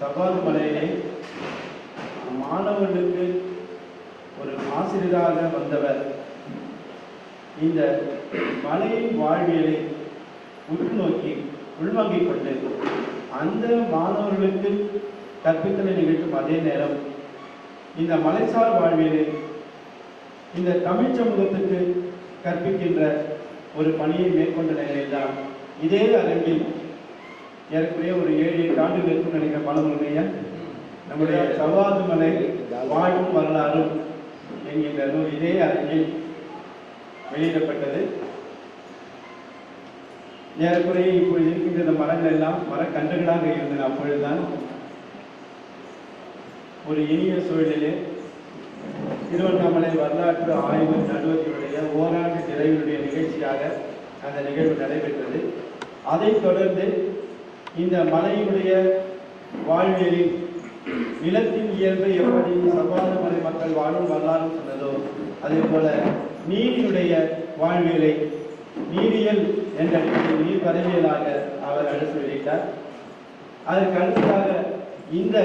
தபால் மலையிலே மாணவர்களுக்கு ஒரு ஆசிரியராக வந்தவர். இந்த மலையின் வாழ்வியலை உற்றுநோக்கி உள்வாங்கிக் கொண்டு அந்த மாணவர்களுக்கு கற்பித்தலை நிகழ்த்தும் அதே நேரம். இந்த மலைசார் வாழ்வியலை இந்த தமிழ் சமூகத்துக்கு கற்பிக்கின்ற ஒரு பணியை மேற்கொண்ட நிலையில்தான் இதே அரங்கில் ஏற்கனவே ஒரு ஏழு எட்டு ஆண்டுகள் இருக்கும் நினைக்கிற பாலமுருகையா நம்முடைய சவாது மலை வாழும் வரலாறும் என்கின்ற நூல் இதே அரங்கில் வெளியிடப்பட்டது. ஏறக்குறைய இப்போ இருக்கின்ற இந்த மரங்கள் எல்லாம் மரக்கன்றுகளாக இருந்தன அப்பொழுதுதான். ஒரு இனிய சூழலிலே திருவண்ணாமலை வரலாற்று ஆய்வு நடுவத்தினுடைய ஓராண்டு நிறைவுடைய நிகழ்ச்சியாக அந்த நிகழ்வு நடைபெற்றது. அதைத் தொடர்ந்து இந்த மலையினுடைய வாழ்வியலில் நிலத்தின் இயல்பை எப்படி சவாத மலை மக்கள் வாழும் வரலாறு சொன்னதோ அதே போல நீரினுடைய வாழ்வியலை நீரியல் என்ற அடிப்படையில் நீர் பதவியலாக அவர் அழைத்து வெளியிட்டார். அதற்கு அடுத்ததாக இந்த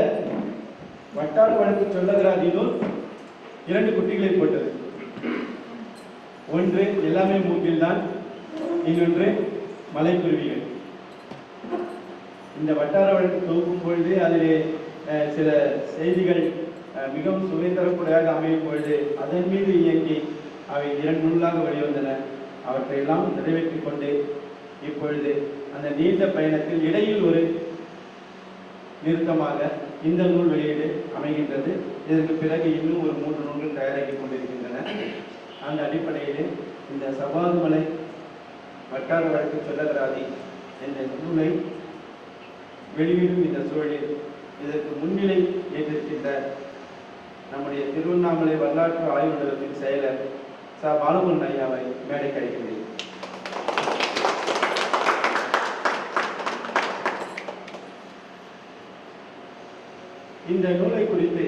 வட்டார வழக்கு சொல்லுகிறார் இரண்டு குட்டிகளை போட்டது. ஒன்று எல்லாமே மூக்கில்தான் இன்னொன்று மலைக்குருவிகள். இந்த வட்டார வழக்கு தொகுக்கும் பொழுது அதிலே சில செய்திகள் மிகவும் சுதந்திரக்கூடியதாக அமையும் பொழுது அதன் மீது இயங்கி அவை இரண்டு நூலாக வெளிவந்தன. அவற்றையெல்லாம் நிறைவேற்றி கொண்டு இப்பொழுது அந்த நீண்ட பயணத்தில் இடையில் ஒரு நிறுத்தமாக இந்த நூல் வெளியீடு அமைகின்றது. இதற்கு பிறகு இன்னும் ஒரு மூன்று நூல்கள் தயாராகி கொண்டிருக்கின்றன. அந்த அடிப்படையில் இந்த சபாதுமலை வட்டார வழக்கு சொல்லகராதி என்ற நூலை வெளியிடும் இந்த சூழலில் இதற்கு முன்னிலை ஏற்றிருக்கின்ற நம்முடைய திருவண்ணாமலை வரலாற்று ஆய்வு நிலையத்தின் செயலர் ச. பாலமுருகன் ஐயாவை மேடை கிடைக்கிறேன் இந்த நூலை குறித்து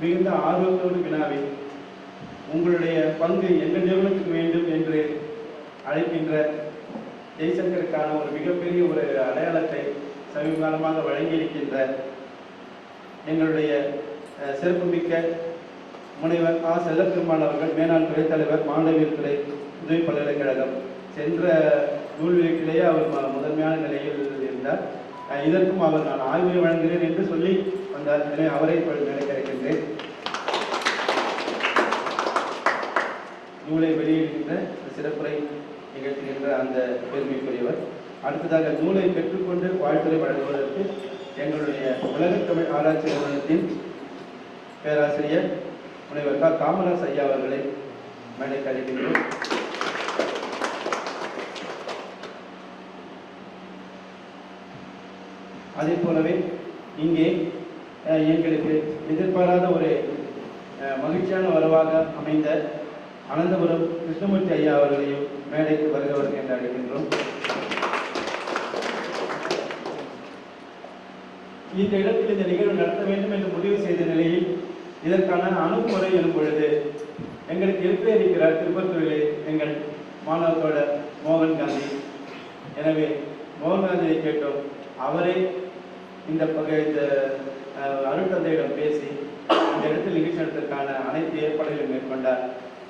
மிகுந்த ஆர்வத்தோடு வினாவி உங்களுடைய பங்கு எங்கள் நிறுவனத்துக்கு வேண்டும் என்று அழைக்கின்ற ஜெய்சங்கருக்கான ஒரு மிகப்பெரிய ஒரு அடையாளத்தை சமீபகாலமாக வழங்கியிருக்கின்ற எங்களுடைய சிறப்புமிக்க முனைவர் ஆ. செல்லப்பெருமாள் அவர்கள் மேனாள் துறைத் தலைவர் மாணவியல் துறை உதவி பல்கலைக்கழகம் சென்ற நூல் அவர் முதன்மையான நிலையில் இருந்தார். இதற்கும் அவர் நான் ஆய்வை வழங்குகிறேன் என்று சொல்லி வந்தார். எனவே அவரை இப்பொழுது கிடைக்கின்றேன் நூலை வெளியிடுகின்ற சிறப்புரை நிகழ்த்துகின்ற அந்த பெருமைக்குரியவர். அடுத்ததாக நூலை பெற்றுக்கொண்டு வாழ்த்துறை வழங்குவதற்கு எங்களுடைய உலகத்தமிழ் ஆராய்ச்சி நிறுவனத்தின் பேராசிரியர் முனைவர் கா. காமராஜ் ஐயா அவர்களை மேடை அழைக்கின்றோம் அதே போலவே இங்கே எங்களுக்கு எதிர்பாராத ஒரு மகிழ்ச்சியான வரவாக அமைந்த அனந்தபுரம் கிருஷ்ணமூர்த்தி ஐயா அவர்களையும் மேடைக்கு வருகிறவர்கள் என்று அழைக்கின்றோம். இந்த இடத்தில் இந்த நிகழ்வு நடத்த வேண்டும் என்று முடிவு செய்த நிலையில் இதற்கான அணுகுமுறை எனும் பொழுது எங்களுக்கு இருப்பே இருக்கிறார் திருப்பத்தூரிலே எங்கள் மாணவ தோழர் மோகன் காந்தி. எனவே மோகன் காந்தியை கேட்டோம். அவரே இந்த பகை இந்த அஹ், அருட்தந்தையிடம் பேசி இந்த இடத்தில் நிகழ்ச்சி நடத்துவதற்கான அனைத்து ஏற்பாடுகளையும் மேற்கொண்டார்.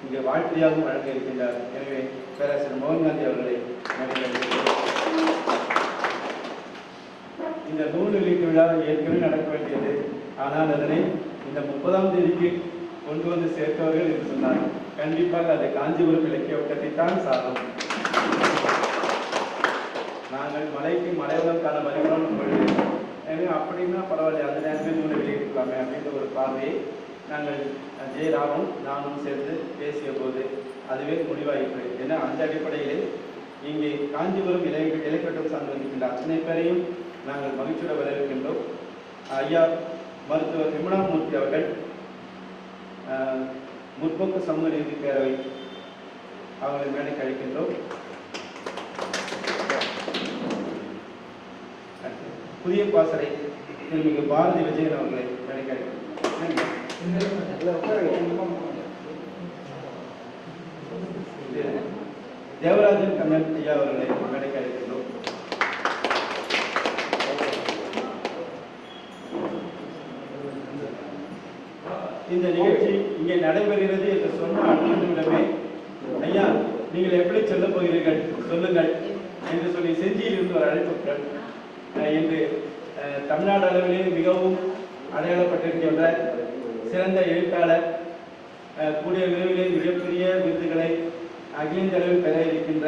இங்கு வாழ்க்கையாகவும் வழங்க இருக்கின்றார். எனவே பேராசிரியர் மோகன் காந்தி அவர்களை இந்த நூல் வெளியீட்டு விழா ஏற்கனவே நடக்க வேண்டியது ஆனால் அதனை இந்த முப்பதாம் தேதிக்கு கொண்டு வந்து சேர்த்தவர்கள் என்று சொன்னார் கண்டிப்பாக அது காஞ்சிபுரம் இலக்கிய வட்டத்தைத்தான் சாரும். நாங்கள் மலைக்கு மலைவதற்கான வருகிறோம் பொழுது எனவே அப்படின்னா பரவாயில்ல அந்த நேரத்தில் நூலை வெளியிட்டிருக்கலாமே அப்படின்ற ஒரு பார்வையை நாங்கள் ஜெயராமும் நானும் சேர்ந்து பேசிய போது அதுவே முடிவாயிற்று. ஏன்னா அந்த அடிப்படையில் இங்கே காஞ்சிபுரம் இலை இலைக்கட்டம் சார்ந்து வந்திருக்கின்ற அத்தனை பேரையும் நாங்கள் மகிழ்ச்சியோட வரவேற்கின்றோம் ஐயா மருத்துவர் விமலாமூர்த்தி அவர்கள் முற்போக்கு சமூக நீதி பேரவை அவர்களை மேடைக்கு அழைக்கின்றோம். புதிய பாசறை திருமிகு பாரதி விஜயன் அவர்களை மேடைக்கு அழைக்கின்றோம். தேவராஜன் கண்ணன் ஐயா அவர்களை மேடைக்கு அழைக்கின்றோம் இந்த நிகழ்ச்சி இங்கே நடைபெறுகிறது என்று சொன்ன அனுமதியிடமே ஐயா நீங்கள் எப்படி சொல்ல போகிறீர்கள்? சொல்லுங்கள் என்று சொல்லி செஞ்சியில் இருந்து ஒரு அழைப்புகள் இன்று தமிழ்நாடு அளவிலே மிகவும் அடையாளப்பட்டிருக்கின்ற சிறந்த எழுத்தாளர் கூடிய விரைவிலே மிகப்பெரிய விருதுகளை அகிலந்த அளவில் பெற இருக்கின்ற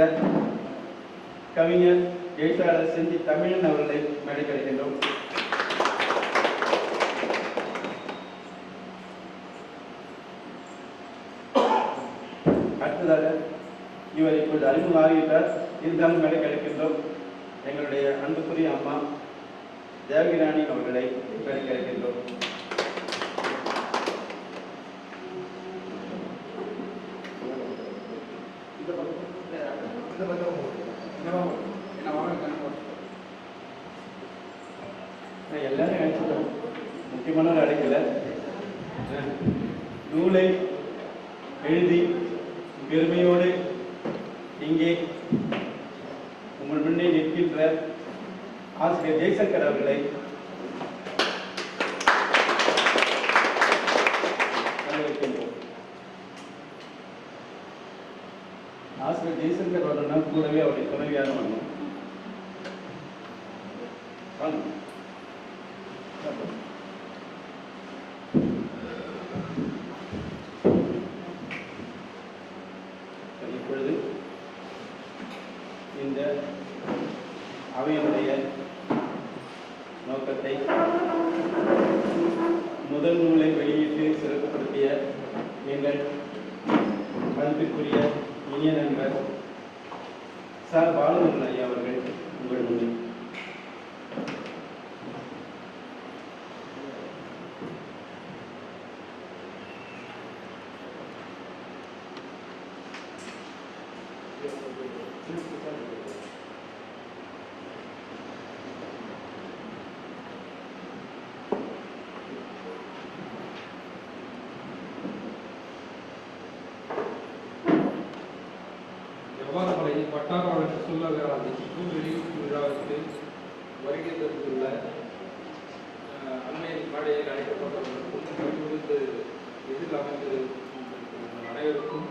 கவிஞர் எழுத்தாளர் செஞ்சி தமிழன் அவர்களை மேடை இருந்தார் இவர் இப்பொழுது அறிமுகம் ஆகிவிட்டார் இருந்தாலும் மேடை கிடைக்கின்றோம் எங்களுடைய அன்புக்குரிய அம்மா தேவகிராணி அவர்களை மேலே கிடைக்கின்றோம் நான் எல்லாரும் அழைச்சிட்டோம் முக்கியமான அழைக்கல. நூலை எழுதி பெருமையோடு இங்கே உங்கள் முன்னே நிற்கின்ற ஆசிரியர் ஜெய்சங்கர் அவர்களை ஆசிரியர் ஜெய்சங்கர் அவர்கள் கூடவே அவருடைய துணைவியாரும் வந்தோம் வாங்க. இப்பொழுது இந்த அவையினுடைய நோக்கத்தை முதல் நூலை வெளியிட்டு சிறப்புப்படுத்திய எங்கள் மதிப்பிற்குரிய இனிய நண்பர் சார் பாலமுருகன் ஐயா அவர்கள் உங்கள் முன்னே எவ்வாறுமலை வட்டார சொல்லகராதி நூல் வெளியீட்டு விழாவிற்கு வருகை தந்துள்ள அஹ், அண்மையில் மேடையில் அமைந்திருக்கும் அனைவருக்கும்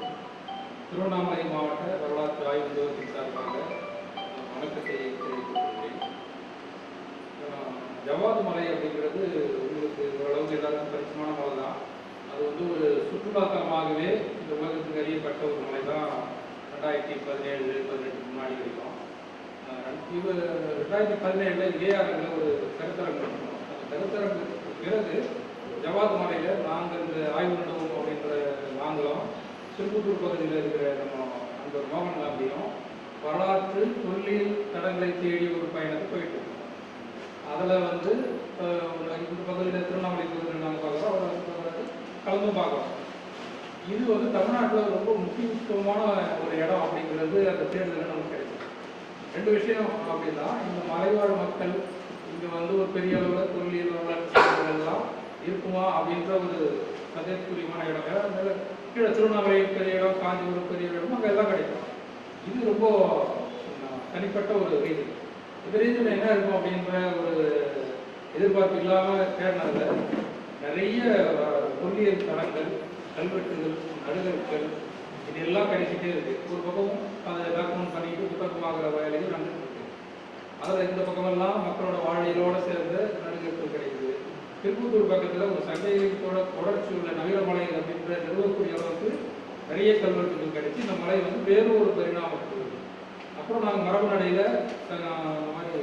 திருவண்ணாமலை மாவட்ட வரலாற்று ஆய்வு நிறுவனத்தின் சார்பாக வணக்கத்தை தெரிவித்துக்கொள்கிறேன். ஜவாது மலை அப்படிங்கிறது உங்களுக்கு ஓரளவுக்கு எல்லாருக்கும் பரிச்சயமான மலை தான். அது வந்து ஒரு சுற்றுலாத்தலமாகவே இந்த உலகத்துக்கு அறியப்பட்ட ஒரு மலை தான். ரெண்டாயிரத்தி பதினேழு பதினெட்டு முன்னாடி வரைக்கும். இவர் இது ரெண்டாயிரத்தி பதினேழுல ஏஆர்ல ஒரு கருத்தரங்கம் அந்த கருத்தரங்குக்கு பிறகு ஜவாத் மலையில் நாங்கள் இந்த ஆய்வு நடுவோம் அப்படின்ற நாங்களும் திருப்பத்தூர் பகுதியில் இருக்கிற நம்ம அந்த மோகன் காந்தியும் வரலாற்று தொல்லியல் தடங்களை தேடி ஒரு பயணத்தை போயிட்டு அதில் வந்து இந்த பகுதியில் திருவண்ணாமலை பகுதியில் நாங்கள் பார்க்குறோம். அவர் கலந்து பார்க்குறோம். இது வந்து தமிழ்நாட்டில் ரொம்ப முக்கியத்துவமான ஒரு இடம் அப்படிங்கிறது அந்த தேர்தலில் நமக்கு கிடைக்கும் ரெண்டு விஷயம் அப்படின்னா இந்த மலைவாழ் மக்கள் இங்கே வந்து ஒரு பெரிய அளவில் தொல்லியல் இருக்குமா அப்படின்ற ஒரு சந்தேகத்துக்குரியமான இடம். ஏன்னா கீழே திருவண்ணாமலை பெரிய இடம் காஞ்சிபுரம் பெரிய இடம் அங்கே எல்லாம் கிடைக்கும். இது ரொம்ப தனிப்பட்ட ஒரு ரீசன் இந்த ரீசன் என்ன இருக்கும் அப்படின்ற ஒரு எதிர்பார்ப்பு இல்லாமல் தேடினதுல நிறைய தொல்லியல் தளங்கள் கல்வெட்டுகள் நடுகற்கள் இது எல்லாம் கிடைச்சிட்டே இருக்கு. ஒரு பக்கம் அதை டாக்குமெண்ட் பண்ணிட்டு புத்தகமாகிற வேலையும் நடந்துட்டு இருக்கு. அதில் இந்த பக்கமெல்லாம் மக்களோட வாழ்வியலோட சேர்ந்த நடுகற்கள் கிடைக்குது. திருப்பத்தூர் பக்கத்தில் ஒரு சந்தேகத்தோட தொடர்ச்சி உள்ள நவீனமலை அப்படின்ற நிறுவக்கூடிய அளவுக்கு நிறைய கல்வெட்டுகள் கிடைச்சி இந்த மலை வந்து வேறு ஒரு பரிணாமம் அப்புறம் நாங்கள் மரபு நடையில் இந்த மாதிரி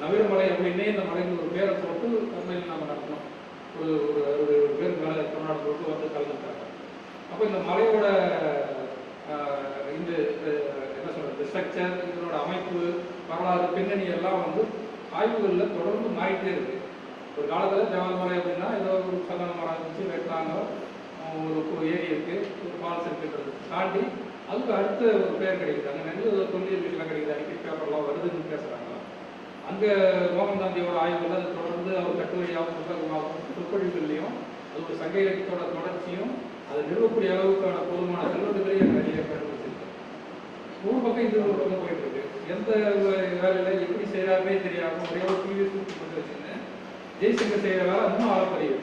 நவீனமலை அப்படின்னே இந்த மலைக்கு ஒரு பேரை போட்டு தமிழில் நாங்கள் நடத்தினோம் ஒரு ஒரு அறுபது எழுபது பேர் மேலே தமிழ்நாடு போட்டு வந்து கலந்துட்டாங்க அப்போ இந்த மலையோட இந்த என்ன சொல்கிறது ஸ்ட்ரக்சர் இதனோட அமைப்பு வரலாறு பின்னணி எல்லாம் வந்து ஆய்வுகளில் தொடர்ந்து மாறிட்டே இருக்குது ஒரு காலத்தில் ஜவால் அப்படின்னா ஏதோ ஒரு சந்தன மரம் இருந்துச்சு வெட்டினாங்க. ஒரு ஏரி இருக்கு ஒரு ஃபால்ஸ் இருக்குன்றது தாண்டி அதுக்கு அடுத்த ஒரு பேர் கிடைக்குது. அங்கே நிறைய தொல்லியல் விஷயம் கிடைக்குது. அடிக்கடி பேப்பர்லாம் வருதுன்னு பேசுகிறாங்க அங்கே மோகன் காந்தியோட ஆய்வுகள் அதை தொடர்ந்து அவர் கட்டுரையாகவும் புத்தகமாகவும் சொற்பொழிவுகள்லையும் அது ஒரு சங்க இலக்கியத்தோட தொடர்ச்சியும் அதை நிறுவக்கூடிய அளவுக்கான போதுமான கல்வெட்டுகளையும் நிறைய பேர் கண்டுபிடிச்சிருக்கு ஒரு பக்கம் இது ஒரு பக்கம் போயிட்டு இருக்கு. எந்த வேலையில எப்படி செய்யறாருன்னே தெரியாம ஒரே ஒரு டிவி சூட்டி ஜெய்சங்கர் செய்கிற வேலை இன்னும் ஆழப்பறியுது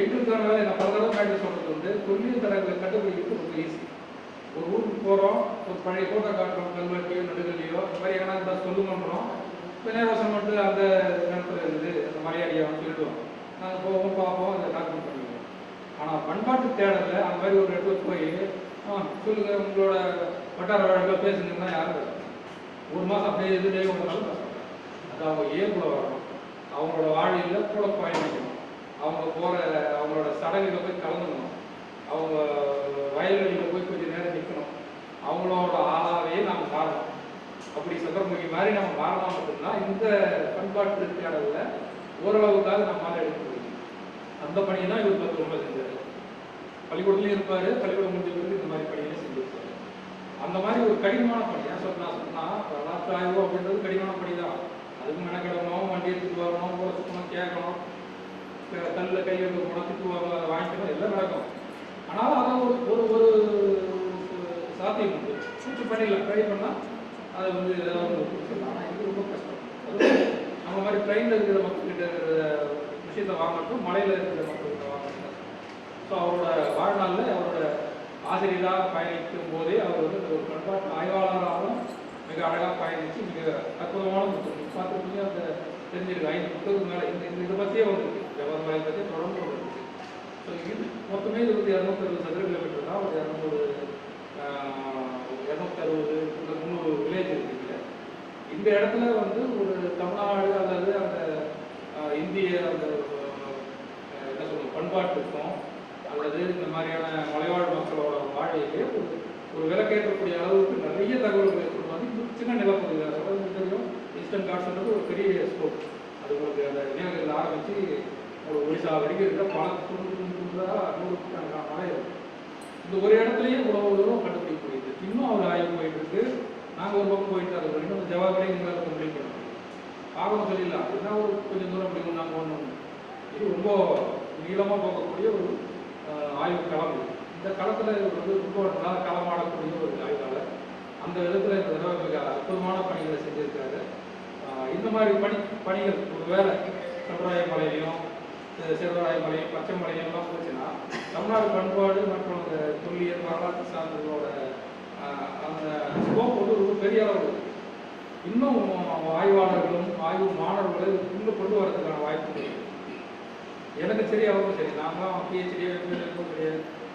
எங்களுக்கான வேலை நான் பல தடவை மேட்டர் சொல்றது வந்து தொழில் தடங்களை கண்டுபிடிக்கிறது ரொம்ப ஈஸி ஒரு ஊருக்கு போகிறோம் ஒரு பழைய கோட்டை காட்டுறோம் கல்வெட்டியோ நடுகல்லையோ இந்த மாதிரி எங்கன்னா இருந்தால் சொல்லுங்கன்றோம். விநாயகவாசம் மட்டும் அந்த நேரத்தில் இருக்குது அந்த மலையாளியை சொல்லிடுவோம். நாங்கள் போவோம் பார்ப்போம் அதை டாக்குமெண்ட் பண்ணிடுவோம். ஆனால் பண்பாட்டு தேடலில் அந்த மாதிரி ஒரு இடத்துல போய் ஆ சொல்லுங்கள் உங்களோட வட்டார வழக்கில் பேசுங்கன்னா யாரும் ஒரு மாதம் அப்படியே எதுலேயே உங்களால் பேச அது அவங்க ஏங்குல வரணும்? அவங்களோட வாழையில் கூட பயணிக்கணும். அவங்க போகிற அவங்களோட சடங்குல போய் கலந்துக்கணும். அவங்க வயல்வெளியில் போய் கொஞ்சம் நேரம் நிற்கணும் அவங்களோட ஆளாவே நாம் மாறணும் அப்படி சந்திரமுகி மாதிரி நம்ம மாறலாம் மட்டும்தான் இந்த பண்பாட்டு தேடலில் ஓரளவுக்காக நம்மளால எடுக்க முடியும். அந்த பணியை தான் இவர் பத்து ரொம்ப செஞ்சார். பள்ளிக்கூடத்துலையும் இருப்பார் பள்ளிக்கூடம் முடிஞ்ச பிறகு இந்த மாதிரி பணியை செஞ்சிருப்பார். அந்த மாதிரி ஒரு கடினமான பணி. ஏன் சொன்னா சொன்னால் வரலாற்று ஆய்வு அப்படின்றது கடினமான பணி தான் அதுக்கு மெனக்கிடணும் வண்டி எடுத்துகிட்டு வரணும் போல சுத்தணும் கேட்கணும். கல்லில் கை வைக்க போனால் திட்டுவாங்க அதை வாங்கிக்கணும் எல்லாம் நடக்கும். ஆனாலும் அதான் ஒரு ஒரு ஒரு சாத்தியம் உண்டு. சூழ்ச்சி பண்ணிடலாம் ட்ரை பண்ணால் அதை வந்து ஏதாவது ஒரு ஆனால் இது ரொம்ப கஷ்டம். நம்ம மாதிரி ட்ரெயினில் இருக்கிற மக்கள்கிட்ட இருக்கிற விஷயத்தை வாங்கட்டும் மலையில் இருக்கிற மக்கள்கிட்ட வாங்கட்டும். ஸோ அவரோட வாழ்நாளில் அவரோட ஆசிரியராக பயணிக்கும் போதே அவர் வந்து ஒரு பண்பாட்டு ஆய்வாளராகவும் மிக அழகாக பயணித்து மிக அற்புதமான புத்தகம் பார்த்துருப்பீங்க அந்த தெரிஞ்சிருக்கு ஐந்து புத்தகம் மேலே இந்த இந்த இதை பற்றியே வந்துருக்கு ஜவஹர் மலை பற்றி தொடர்ந்து வந்துருக்கு ஸோ இது மொத்தமே இது வந்து இரநூத்தி அறுபது சதுர கிலோமீட்டர் தான். ஒரு இரநூறு இரநூத்தி அறுபது இந்த முந்நூறு வில்லேஜ் இருக்குங்க இந்த இடத்துல வந்து ஒரு தமிழ்நாடு அல்லது அந்த இந்திய அந்த என்ன சொல்றது பண்பாட்டுக்கும் அல்லது இந்த மாதிரியான மலைவாழ் மக்களோட வாழ்க்கையிலே ஒரு ஒரு விலக்கேற்றக்கூடிய அளவுக்கு நிறைய தகவல்கள் சின்ன நிலப்பகுதி தான் சொல்றது தெரியும். ஈஸ்டர்ன் காட்ஸ்ன்றது ஒரு பெரிய ஸ்கோப். அது உங்களுக்கு அந்த இணையங்களில் ஆரம்பித்து ஒரு ஒடிசா வரைக்கும் இருக்கிற பல துண்டு துண்டு துண்டா நூறுக்கணக்கான மலை இந்த ஒரு இடத்துலையும் இவ்வளவு தூரம் கண்டுபிடிக்க முடியுது இன்னும் அவர் ஆய்வு போயிட்டு இருக்கு. நாங்கள் ஒரு பக்கம் போயிட்டு அது இன்னும் ஜவாபரே எங்களால் கம்ப்ளீட் பண்ண முடியும். ஆர்வம் சொல்லிடலாம். என்ன ஒரு கொஞ்சம் தூரம் அப்படி நாங்கள் ஒன்று இது ரொம்ப நீளமாக போகக்கூடிய ஒரு ஆய்வு களம் இந்த களத்தில் வந்து ரொம்ப நல்ல களமாடக்கூடிய ஒரு ஆய்வாளர். அந்த விதத்துல இந்த தடவை மிக அற்புதமான பணிகளை செஞ்சிருக்காரு. இந்த மாதிரி பணி பணிகள் ஒரு வேலை சமுதாய மலையிலையும் சிறுவராய மலையும் பச்சை மலையும் எல்லாம் போச்சுன்னா தமிழ்நாடு பண்பாடு மற்றும் அந்த தொல்லியல் வரலாற்று சார்ந்ததோட அந்த ஸ்கோப் வந்து ரொம்ப பெரிய அளவு இன்னும் ஆய்வாளர்களும் ஆய்வு மாணவர்களும் இன்னும் கொண்டு வரதுக்கான வாய்ப்பு எனக்கு சரி அவருக்கும் சரி. நாங்களாம் பிஹெச்டி இருக்கக்கூடிய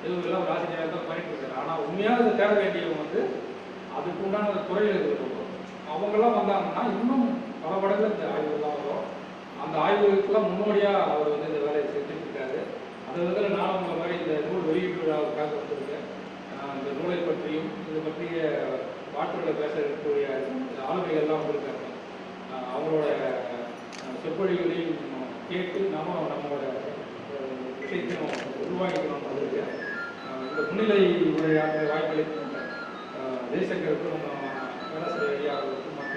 எதுவும் எல்லாம் ஆசிரியராக தான் பண்ணிட்டு இருக்காரு. ஆனால் உண்மையாக தேட வேண்டியவங்க வந்து அதுக்கு உண்டான துறையில் இருக்கிறவங்க. அவங்கெல்லாம் வந்தாங்கன்னா இன்னும் பல மடங்கு இந்த ஆய்வுகள்லாம் வரும். அந்த ஆய்வுகளுக்கெல்லாம் முன்னோடியாக அவர் வந்து இந்த வேலையை செஞ்சுட்டு இருக்காரு. அந்த விதத்தில் நான் உங்களை மாதிரி இந்த நூல் வெளியீட்டு விழாவுக்காக வந்திருக்கேன். இந்த நூலை பற்றியும் இது பற்றிய பாட்டுகளை பேச இருக்கக்கூடிய ஆளுமைகள்லாம் வந்திருக்காங்க. அவங்களோட செப்பொழிகளையும் கேட்டு நாம நம்மளோட ஆஹ் விஷயத்தையும் உருவாக்கிக்கணும் அதுக்கு இந்த முன்னிலை உரையாற்ற வாய்ப்பளித்த ஜெய்சங்கருக்கும் பேராசிரியர் ஐயா அவர்களுக்கும் மற்ற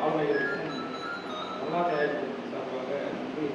ஆளுநர்களுக்கும் வரலாற்று சார்பாக நன்றி